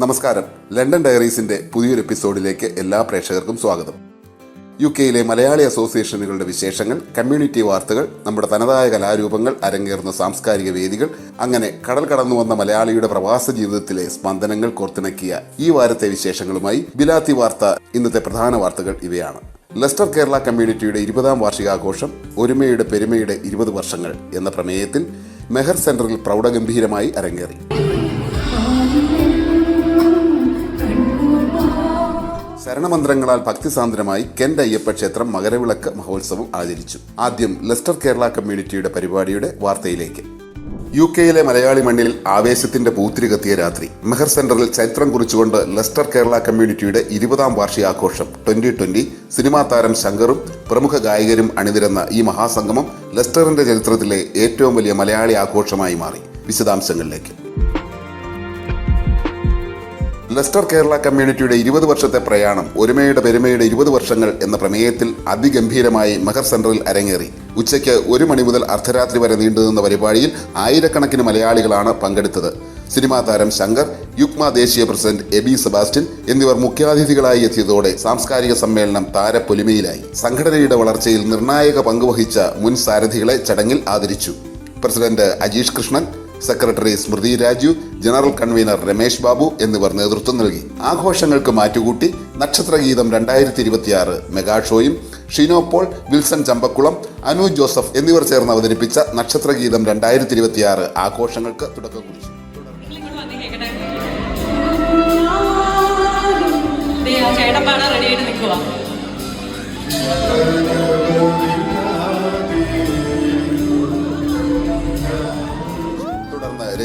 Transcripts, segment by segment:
നമസ്കാരം. ലണ്ടൻ ഡയറീസിന്റെ പുതിയൊരു എപ്പിസോഡിലേക്ക് എല്ലാ പ്രേക്ഷകർക്കും സ്വാഗതം. യു കെയിലെ മലയാളി അസോസിയേഷനുകളുടെ വിശേഷങ്ങൾ കമ്മ്യൂണിറ്റി വാർത്തകൾ നമ്മുടെ തനതായ കലാരൂപങ്ങൾ അരങ്ങേറുന്ന സാംസ്കാരിക വേദികൾ അങ്ങനെ കടൽ കടന്നു വന്ന മലയാളിയുടെ പ്രവാസ ജീവിതത്തിലെ സ്പന്ദനങ്ങൾ കോർത്തിണക്കിയ ഈ വാരത്തെ വിശേഷങ്ങളുമായി ബിലാത്തി വാർത്ത ഇന്നത്തെ പ്രധാന വാർത്തകൾ ഇവയാണ്. ലെസ്റ്റർ കേരള കമ്മ്യൂണിറ്റിയുടെ ഇരുപതാം വാർഷികാഘോഷം ഒരുമയുടെ പെരുമയുടെ ഇരുപത് വർഷങ്ങൾ എന്ന പ്രമേയത്തിൽ മെഹർ സെന്ററിൽ പ്രൗഢഗംഭീരമായി അരങ്ങേറി. ശരണമന്ത്രങ്ങളാൽ ഭക്തിസാന്ദ്രമായി കെന്റ് അയ്യപ്പ ക്ഷേത്രം മകരവിളക്ക് മഹോത്സവം ആചരിച്ചു. ആദ്യം ലെസ്റ്റർ കേരള കമ്മ്യൂണിറ്റിയുടെ പരിപാടിയുടെ വാർത്തയിലേക്ക്. യു കെയിലെ മലയാളി മണ്ണിൽ ആവേശത്തിന്റെ പൂത്തിരി കത്തിയ രാത്രി. മെഹർ സെന്ററിൽ ചരിത്രം കുറിച്ചുകൊണ്ട് ലെസ്റ്റർ കേരള കമ്മ്യൂണിറ്റിയുടെ ഇരുപതാം വാർഷികാഘോഷം ട്വന്റി ട്വന്റി സിനിമാ താരം ശങ്കറും പ്രമുഖ ഗായകരും അണിനിരന്ന ഈ മഹാസംഗമം ലെസ്റ്ററിന്റെ ചരിത്രത്തിലെ ഏറ്റവും വലിയ മലയാളി ആഘോഷമായി മാറി. വിശദാംശങ്ങളിലേക്ക്. ലെസ്റ്റർ കേരള കമ്മ്യൂണിറ്റിയുടെ ഇരുപത് വർഷത്തെ പ്രയാണം ഒരുമയുടെ പെരുമയുടെ ഇരുപത് വർഷങ്ങൾ എന്ന പ്രമേയത്തിൽ അതിഗംഭീരമായി മഹർ സെന്ററിൽ അരങ്ങേറി. ഉച്ചയ്ക്ക് ഒരു മണി മുതൽ അർദ്ധരാത്രി വരെ നീണ്ടുനിന്ന പരിപാടിയിൽ ആയിരക്കണക്കിന് മലയാളികളാണ് പങ്കെടുത്തത്. സിനിമാ താരം ശങ്കർ യുക്മ ദേശീയ പ്രസിഡന്റ് എബി സെബാസ്റ്റ്യൻ എന്നിവർ മുഖ്യാതിഥികളായി എത്തിയതോടെ സാംസ്കാരിക സമ്മേളനം താരപ്പൊലിമയിലായി. സംഘടനയുടെ വളർച്ചയിൽ നിർണായക പങ്കുവഹിച്ച മുൻ സാരഥികളെ ചടങ്ങിൽ ആദരിച്ചു. President Ajeesh Krishnan secretary Smriti Raju general convener Ramesh Babu എന്നിവർ നേതൃത്വം നൽകി. ആഘോഷങ്ങൾക്ക് മാറ്റുകൂട്ടി നക്ഷത്രഗീതം രണ്ടായിരത്തി ഇരുപത്തിയാറ് മെഗാ ഷോയും Shino Paul Wilson Champakulam Anu Joseph എന്നിവർ ചേർന്ന് അവതരിപ്പിച്ച നക്ഷത്രഗീതം രണ്ടായിരത്തി ഇരുപത്തിയാറ് ആഘോഷങ്ങൾക്ക് തുടക്കം കുറിച്ചു. ചേട്ടൻ റെഡിയായിട്ട് ആയിട്ട്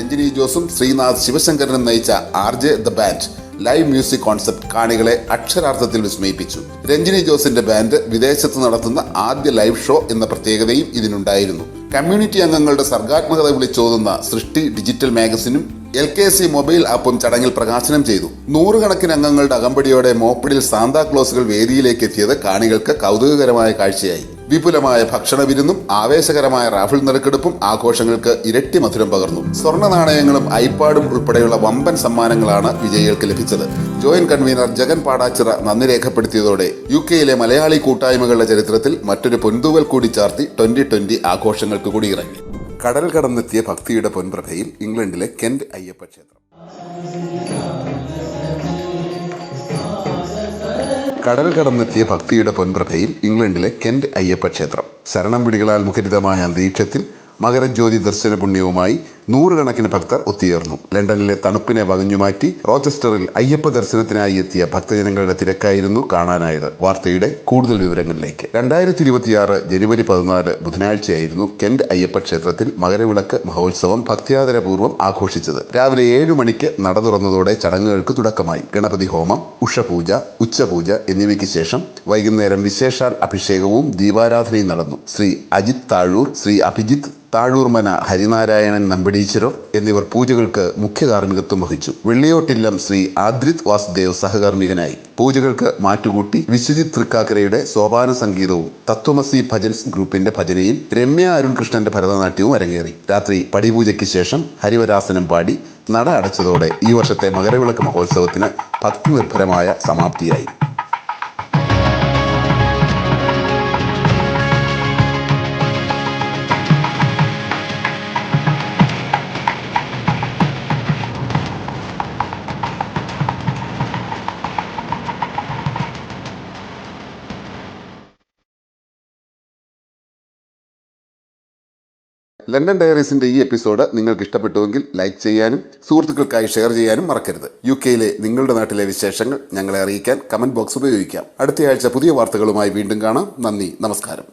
രഞ്ജിനി ജോസും ശ്രീനാഥ് ശിവശങ്കരനും നയിച്ച R J the band live music concept കാണികളെ അക്ഷരാർത്ഥത്തിൽ വിസ്മയിപ്പിച്ചു. രഞ്ജിനി ജോസിന്റെ ബാൻഡ് വിദേശത്ത് നടത്തുന്ന ആദ്യ ലൈവ് ഷോ എന്ന പ്രത്യേകതയും ഇതിനുണ്ടായിരുന്നു. കമ്മ്യൂണിറ്റി അംഗങ്ങളുടെ സർഗാത്മകത വിളിച്ചോതുന്ന സൃഷ്ടി ഡിജിറ്റൽ മാഗസിനും എൽ കെ സി മൊബൈൽ ആപ്പും ചടങ്ങിൽ പ്രകാശനം ചെയ്തു. നൂറുകണക്കിന് അംഗങ്ങളുടെ അകമ്പടിയോടെ മോപ്പിടിൽ സാന്താക്ലോസുകൾ വേദിയിലേക്ക് എത്തിയത് കാണികൾക്ക് കൗതുകകരമായ കാഴ്ചയായി. വിപുലമായ ഭക്ഷണ വിരുന്നും ആവേശകരമായ റാഫിൾ നറുക്കെടുപ്പും ആഘോഷങ്ങൾക്ക് ഇരട്ടി മധുരം പകർന്നു. സ്വർണ നാണയങ്ങളും ഐപാഡും ഉൾപ്പെടെയുള്ള വമ്പൻ സമ്മാനങ്ങളാണ് വിജയികൾക്ക് ലഭിച്ചത്. ജോയിന്റ് കൺവീനർ ജഗൻ പാടാച്ചിറ നന്ദി രേഖപ്പെടുത്തിയതോടെ യു കെയിലെ മലയാളി കൂട്ടായ്മകളുടെ ചരിത്രത്തിൽ മറ്റൊരു പൊൻതൂവൽ കൂടി ചാർത്തി ട്വന്റി ട്വന്റി ആഘോഷങ്ങൾക്ക് കൂടി ഇറങ്ങി. കടൽ കടന്നെത്തിയ ഭക്തിയുടെ പൊൻപ്രഭയിൽ ഇംഗ്ലണ്ടിലെ കെന്റ് അയ്യപ്പ ക്ഷേത്രം. കടൽ കടന്നെത്തിയ ഭക്തിയുടെ പൊൻപ്രഭയിൽ ഇംഗ്ലണ്ടിലെ കെന്റ് അയ്യപ്പ ക്ഷേത്രം. ശരണം വിളികളാൽ മുഖരിതമായ അന്തരീക്ഷത്തിൽ മകരജ്യോതി ദർശന പുണ്യവുമായി നൂറുകണക്കിന് ഭക്തർ ഒത്തുചേർന്നു. ലണ്ടനിലെ തണുപ്പിനെ വകഞ്ഞുമാറ്റി റോച്ചസ്റ്ററിൽ അയ്യപ്പ ദർശനത്തിനായി എത്തിയ ഭക്തജനങ്ങളുടെ തിരക്കായിരുന്നു കാണാനായത്. വാർത്തയുടെ കൂടുതൽ വിവരങ്ങളിലേക്ക്. രണ്ടായിരത്തി ഇരുപത്തിയാറ് ജനുവരി പതിനാല് ബുധനാഴ്ചയായിരുന്നു കെന്റ് അയ്യപ്പ ക്ഷേത്രത്തിൽ മകരവിളക്ക് മഹോത്സവം ഭക്തിയാദരപൂർവം ആഘോഷിച്ചത്. രാവിലെ ഏഴു മണിക്ക് നട തുറന്നതോടെ ചടങ്ങുകൾക്ക് തുടക്കമായി. ഗണപതി ഹോമം ഉഷപൂജ ഉച്ചപൂജ എന്നിവയ്ക്ക് ശേഷം വൈകുന്നേരം വിശേഷാൽ അഭിഷേകവും ദീപാരാധനയും നടന്നു. ശ്രീ അജിത് താഴൂർ ശ്രീ അഭിജിത്ത് താഴൂർമന ഹരിനാരായണൻ നമ്പടീശ്വരർ എന്നിവർ പൂജകൾക്ക് മുഖ്യ കാർമ്മികത്വം വഹിച്ചു. വെള്ളിയോട്ടില്ലം ശ്രീ ആദ്രിത് വാസുദേവ് സഹകാർമ്മികനായി. പൂജകൾക്ക് മാറ്റുകൂട്ടി വിശ്വജിത് തൃക്കാക്കരയുടെ സോപാന സംഗീതവും തത്വമസി ഭജൻസ് ഗ്രൂപ്പിന്റെ ഭജനയും രമ്യ അരുൺകൃഷ്ണന്റെ ഭരതനാട്യവും അരങ്ങേറി. രാത്രി പടിപൂജയ്ക്ക് ശേഷം ഹരിവരാസനം പാടി നട അടച്ചതോടെ ഈ വർഷത്തെ മകരവിളക്ക് മഹോത്സവത്തിന് ഭക്തിനിർഭരമായ സമാപ്തിയായി. ലണ്ടൻ ഡയറീസിന്റെ ഈ എപ്പിസോഡ് നിങ്ങൾക്ക് ഇഷ്ടപ്പെട്ടുവെങ്കിൽ ലൈക്ക് ചെയ്യാനും സുഹൃത്തുക്കൾക്കായി ഷെയർ ചെയ്യാനും മറക്കരുത്. യു കെയിലെ നിങ്ങളുടെ നാട്ടിലെ വിശേഷങ്ങൾ ഞങ്ങളെ അറിയിക്കാൻ കമന്റ് ബോക്സ് ഉപയോഗിക്കാം. അടുത്തയാഴ്ച പുതിയ വാർത്തകളുമായി വീണ്ടും കാണാം. നന്ദി നമസ്കാരം.